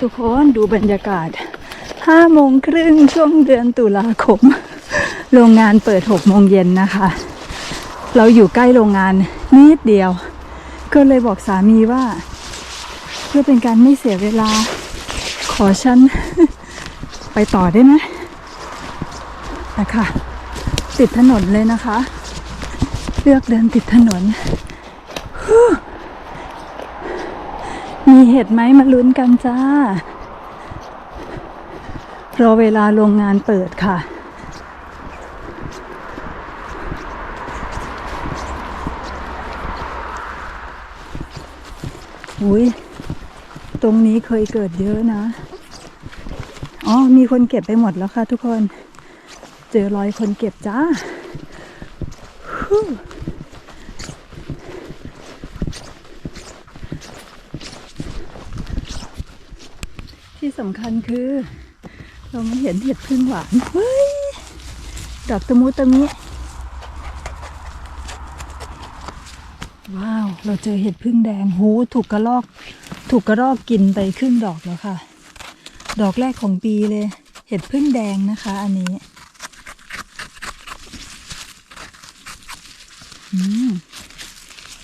ทุกคนดูบรรยากาศห้าโมงครึ่งช่วงเดือนตุลาคม โรงงานเปิดหกโมงเย็นนะคะ เราอยู่ใกล้โรงงานนิดเดียว ก็เลยบอกสามีว่า เพื่อเป็นการไม่เสียเวลา ขอฉันไปต่อได้ไหมนะคะติดถนนเลยนะคะ เลือกเดินติดถนน มีเห็ดไหมมาลุ้นกันจ้ารอเวลาโรงงานเปิดค่ะ อุ้ยตรงนี้เคยเกิดเยอะนะ อ๋อ มีคนเก็บไปหมดแล้วค่ะทุกคน เจอรอยคนเก็บจ้า ที่สำคัญคือ เราไม่เห็นเห็ดพึ่งหวานเฮ้ยดอกตะมุตะมิว้าว เราเจอเห็ดพึ่งแดงหูถูกกระลอก ถูกกระรอกกินไปครึ่งดอกแล้วค่ะ ดอกแรกของปีเลย เห็ดพึ่งแดงนะคะ อันนี้อืม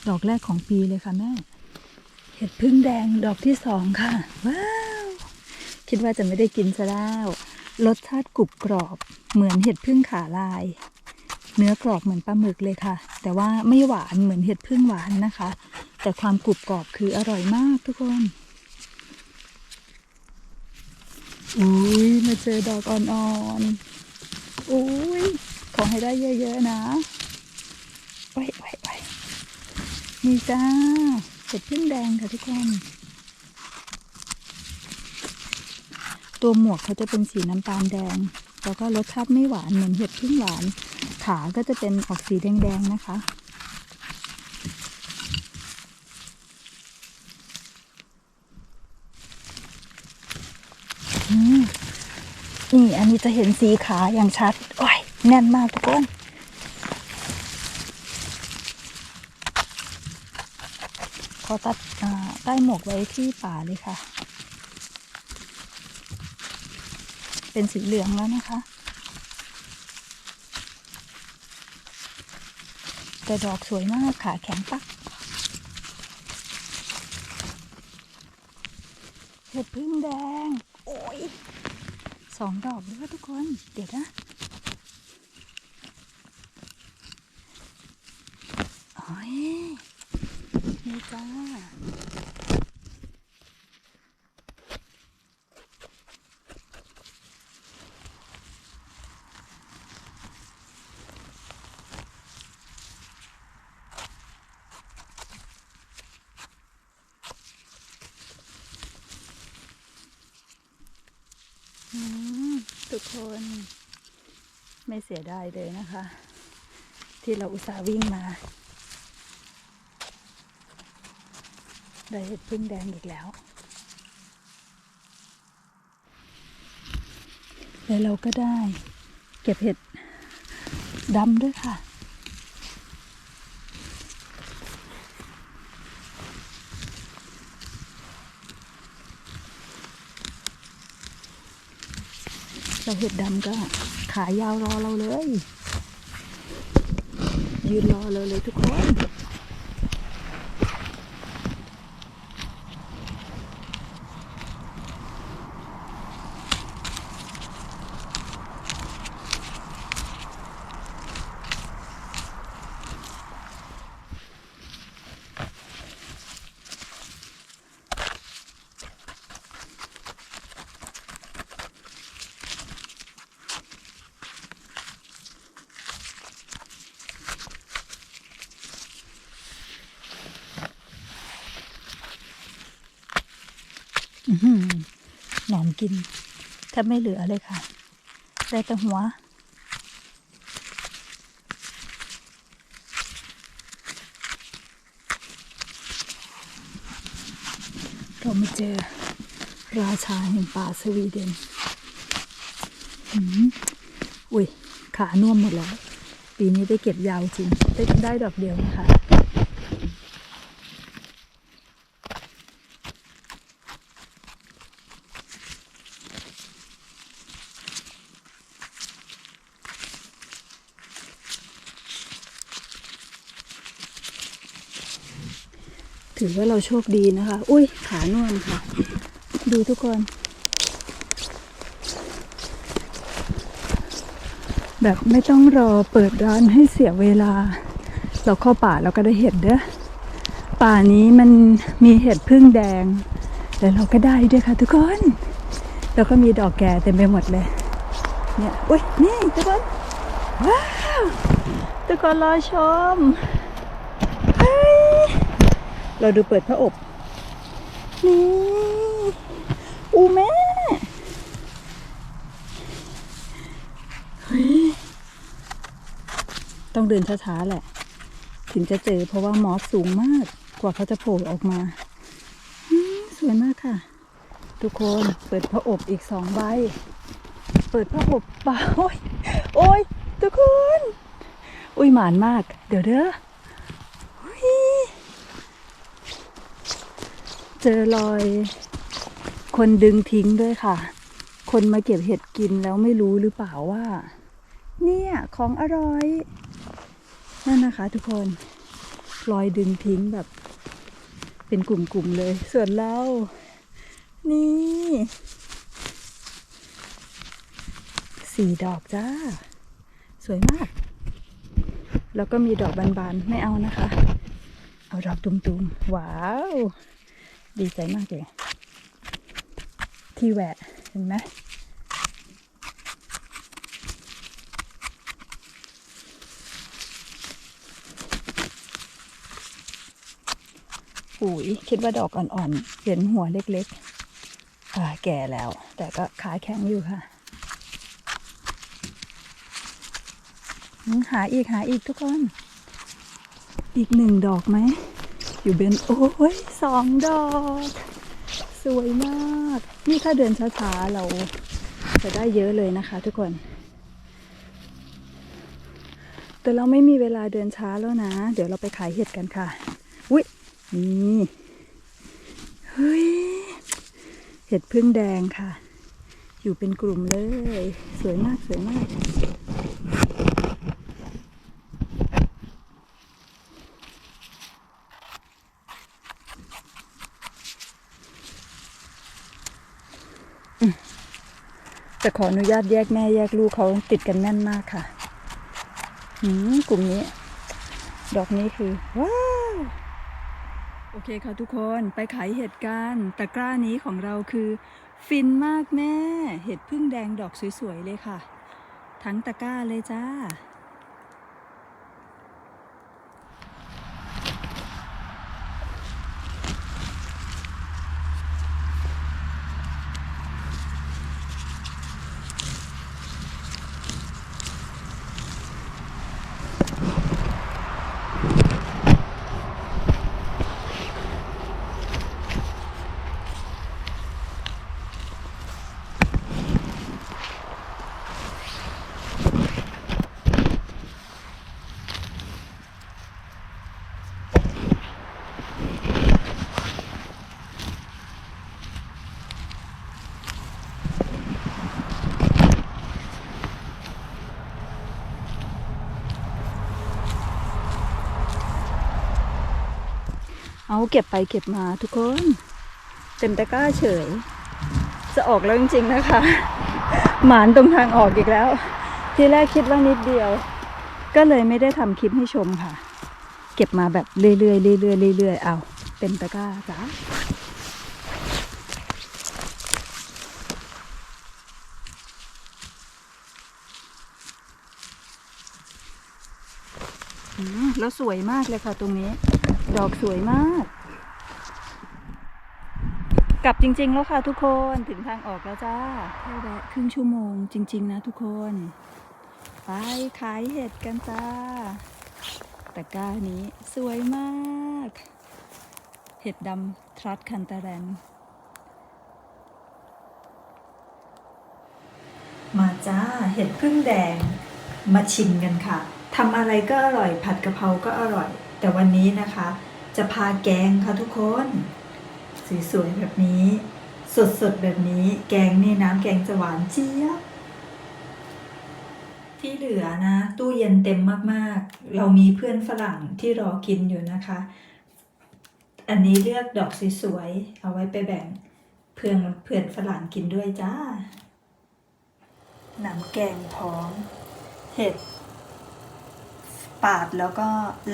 ดอกแรกของปีเลยค่ะแม่ เห็ดพึ่งแดงดอกที่สองค่ะว้า คิดว่าจะไม่ได้กินซะแล้วรสชาติกรุบกรอบเหมือนเห็ดพึ่งขาลาย เนื้อกรอบเหมือนปลาหมึกเลยค่ะ แต่ว่าไม่หวานเหมือนเห็ดพึ่งหวานนะคะ แต่ความกรุบกรอบคืออร่อยมากทุกคนอุ้ยมาเจอดอกอ่อนๆอุ้ยขอให้ได้เยอะๆนะไว้ไว้ไว้นี่จ้าเห็ดพึ่งแดงค่ะทุกคน ตัวหมวกเขาจะเป็นสีน้ำตาลแดง แล้วก็รสชาติไม่หวานเหมือนเห็ดพึ่งหวาน ขาก็จะเป็นออกสีแดงๆนะคะ นี่อันนี้จะเห็นสีขาอย่างชัด โอ้ย แน่นมากทุกคนขอตัดใต้หมวกไว้ที่ป่าเลยค่ะ เป็นสีเหลืองแล้วนะคะ แต่ดอกสวยมากขาแข็งปักเห็ดพึ่งแดง โอ้ยสองดอกเลยทุกคน เดี๋ยวนะโอ้ยนี่จ้า อืม ทุกคนไม่เสียดายเลยนะคะ ที่เราอุตส่าห์วิ่งมา ได้เห็ดพึ่งแดงอีกแล้ว แล้วเราก็ได้เก็บเห็ดดำด้วยค่ะ เราเห็ดดำก็ขายาวรอเราเลย ยืนรอเราเลยทุกคน อื้อ หนอนกินแทบไม่เหลือเลยค่ะ ได้แต่หัว เรามาเจอราชาแห่งป่าสวีเดนอุ้ย ขาน่วมหมดแล้ว ปีนี้ได้เก็บยาวจริง ได้ได้ดอกเดียวนะคะ ถือว่าเราโชคดีนะคะ อุ้ยขาน่วมค่ะ ดูทุกคน แบบไม่ต้องรอเปิดร้านให้เสียเวลา เราเข้าป่าเราก็ได้เห็ดเด้อป่านี้มันมีเห็ดพึ่งแดง แล้วเราก็ได้ด้วยค่ะทุกคน แล้วก็มีดอกแก่เต็มไปหมดเลย เนี่ย อุ้ยนี่ทุกคน ว้าว ทุกคนรอชม เราดูเปิดพระอบ นี่อูแม่ต้องเดินช้าๆแหละ ถึงจะเจอเพราะว่ามอสสูงมากกว่าเขาจะโผล่ออกมา สวยมากค่ะ ทุกคนเปิดพระอบอีกสองใบ เปิดพระอบเปล่าโอ้ยโอ้ยทุกคน อุ้ยหมานมาก เดี๋ยวเด้อย เจอรอย คนดึงทิ้งด้วยค่ะ คนมาเก็บเห็ดกินแล้วไม่รู้หรือเปล่าว่า เนี่ยของอร่อยนั่นนะคะ ทุกคนรอยดึงทิ้งแบบ เป็นกลุ่มๆเลย ส่วนเรานี่ สี่ดอกจ้า สวยมาก แล้วก็มีดอกบานๆ ไม่เอานะคะ เอาดอกตุ่มๆ ว้าว ดีใจมากเลย ที่แหวะเห็นไหมปุ๋ยคิดว่าดอกอ่อนๆ เห็นหัวเล็กๆแก่แล้ว แต่ก็ขาแข็งอยู่ค่ะ หาอีกหาอีกทุกคน อีกหนึ่งดอกไหม อยู่เบนโอ้ยสองดอก สวยมาก นี่ถ้าเดินช้าๆเราจะได้เยอะเลยนะคะทุกคน แต่เราไม่มีเวลาเดินช้าแล้วนะ เดี๋ยวเราไปขายเห็ดกันค่ะอุ้ยนี่เฮ้ยเห็ดพึ่งแดงค่ะ อยู่เป็นกลุ่มเลย สวยมากสวยมาก จะขออนุญาตแยกแม่แยกลูกเขาติดกันแน่นมากค่ะหืมกลุ่มนี้ ดอกนี้คือ ว้าว โอเคค่ะทุกคนไปขายเห็ดกันตะกร้านี้ของเราคือ ฟินมากแม่ เห็ดพึ่งแดงดอกสวยๆเลยค่ะ ทั้งตะกร้าเลยจ้า เอาเก็บไปเก็บมาทุกคน เต็มตะกร้าเฉย จะออกแล้วจริงๆนะคะ หมานตรงทางออกอีกแล้ว ทีแรกคิดว่านิดเดียว ก็เลยไม่ได้ทำคลิปให้ชมค่ะ เก็บมาแบบเรื่อยๆเรื่อยๆเรื่อยๆเอาเต็มตะกร้าจ้าแล้วสวยมากเลยค่ะตรงนี้ ดอกสวยมาก กลับจริง ๆ แล้วค่ะทุกคนถึงทางออกแล้วจ้าแค่แวะครึ่งชั่วโมงจริง ๆ นะทุกคน ไปขายเห็ดกันจ้าตะกร้านี้สวยมาก เห็ดดำทรัสคันตาแรนมาจ้าเห็ดพึ่งแดงมาชิมกันค่ะทำอะไรก็อร่อยผัดกะเพราก็อร่อย แต่วันนี้นะคะ จะพาแกงค่ะทุกคน สวยๆแบบนี้ สดๆแบบนี้ แกงนี่น้ำแกงจะหวานเจี๊ยบที่เหลือนะ ตู้เย็นเต็มมากๆ เรามีเพื่อนฝรั่งที่รอกินอยู่นะคะ อันนี้เลือกดอกสวยๆเอาไว้ไปแบ่งเพื่อนเพื่อนฝรั่งกินด้วยจ้าน้ำแกงพร้อม เห็ด ปาดแล้วก็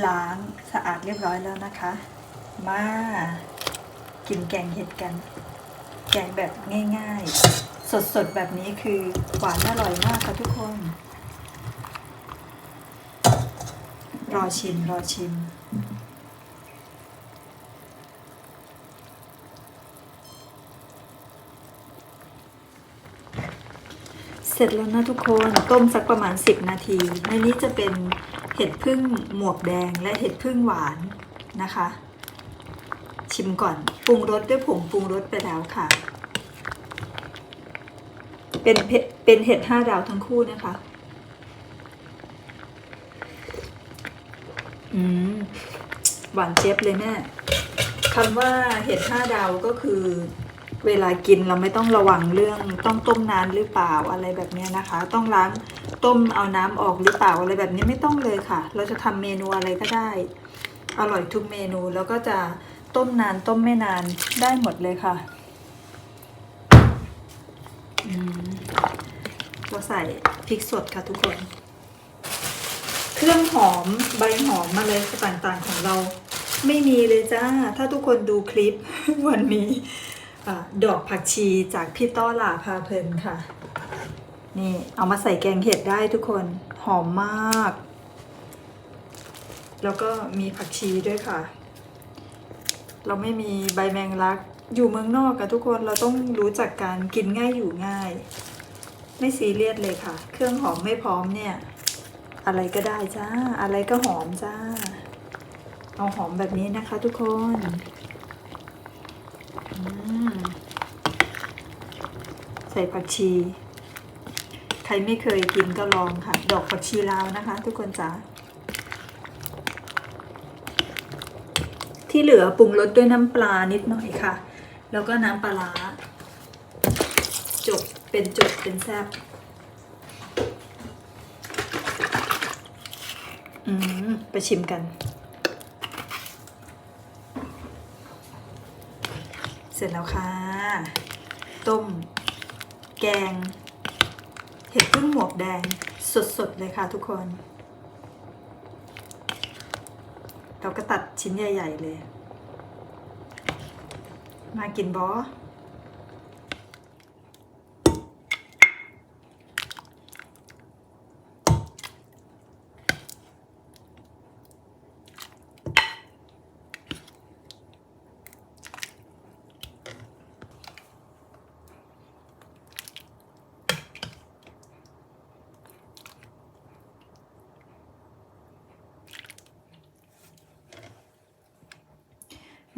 ล้างสะอาดเรียบร้อยแล้วนะคะ มากินแกงเห็ดกัน แกงแบบง่าย ๆ สดๆแบบนี้คือหวานอร่อยมากค่ะทุกคน รอชิมรอชิมเสร็จแล้วนะทุกคนต้มสักประมาณ 10 นาที ในนี้จะเป็น ห็ดพึ่งหมวกแดงและเห็ดพึ่งหวานนะคะ ชิมก่อนปรุงรสด้วยผงปรุงรสไปแล้วค่ะ เป็นเผ็ดเป็นเห็ดห้าดาวทั้งคู่นะคะ อืมหวานเจี๊ยบเลยแม่คำว่าเห็ดห้าดาวก็คือ เวลากินเราไม่ต้องระวังเรื่องต้องต้มนานหรือเปล่าอะไรแบบนี้นะคะ ต้องล้างต้มเอาน้ำออกหรือเปล่าอะไรแบบนี้ไม่ต้องเลยค่ะ เราจะทำเมนูอะไรก็ได้ อร่อยทุกเมนูแล้วก็จะต้มนานต้มไม่นานได้หมดเลยค่ะเราใส่พริกสดค่ะทุกคน เครื่องหอมใบหอมมาเลยต่างๆของเรา ไม่มีเลยจ้า ถ้าทุกคนดูคลิปวันนี้ ดอกผักชีจากพี่ต้อหลาพาเพลินค่ะ นี่เอามาใส่แกงเห็ดได้ทุกคนหอมมาก แล้วก็มีผักชีด้วยค่ะ เราไม่มีใบแมงลัก อยู่เมืองนอกกับทุกคนเราต้องรู้จักการกินง่ายอยู่ง่าย ไม่ซีเรียสเลยค่ะ เครื่องหอมไม่พร้อมเนี่ย อะไรก็ได้จ้า อะไรก็หอมจ้า เอาหอมแบบนี้นะคะทุกคน ใส่ผักชี ใครไม่เคยกินก็ลองค่ะ ดอกผักชีลาวนะคะ ทุกคนจ้าที่เหลือปรุงรสด้วยน้ำปลานิดหน่อยค่ะ แล้วก็น้ำปลาร้าจบเป็นจบเป็นแซ่บอืมไปชิมกัน เส ร็จแล้วค่ะ ต้ม แกง เห็ดพึ่งหมวกแดงสดๆเลยค่ะทุกคน เราก็ตัดชิ้นใหญ่ ๆ เลย มากินบอ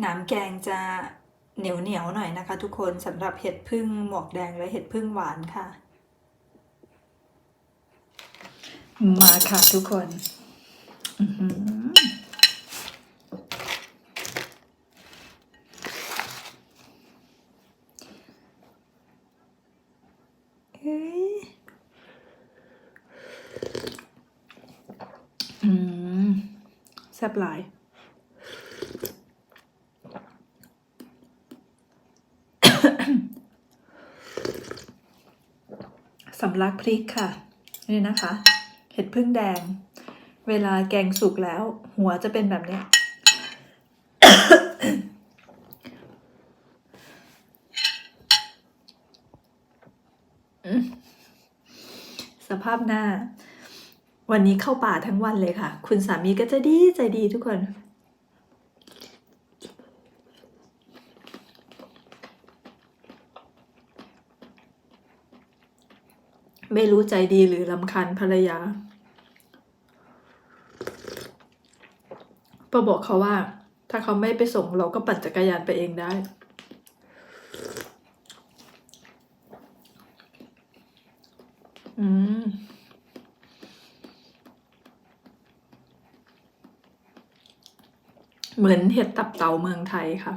น้ำแกงจะเหนียวเหนียวหน่อยนะคะ ทุกคนสำหรับเห็ดพึ่งหมวกแดงและเห็ดพึ่งหวานค่ะ มาค่ะทุกคนเอ้ยอืมแซ่บหลาย สำลักพริกค่ะ นี่นะคะ เห็ดพึ่งแดง เวลาแกงสุกแล้ว หัวจะเป็นแบบนี้ สภาพหน้า วันนี้เข้าป่าทั้งวันเลยค่ะ คุณสามีก็จะดีใจดีทุกคน ไม่รู้ใจดีหรือลำคาญภรรยาปอบอกเขาว่า ถ้าเขาไม่ไปส่งเราก็ปั่นจักรยานไปเองได้ อืมเหมือนเห็ดตับเต่าเมืองไทยค่ะ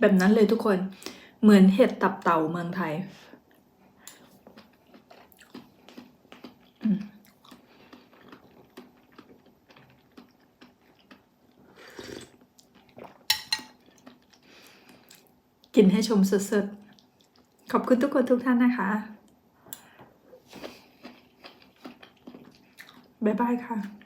แบบนั้นเลยทุกคน เหมือนเห็ดตับเต่าเมืองไทย กินให้ชมสดๆ ขอบคุณทุกคนทุกท่านนะคะ บ๊ายบายค่ะ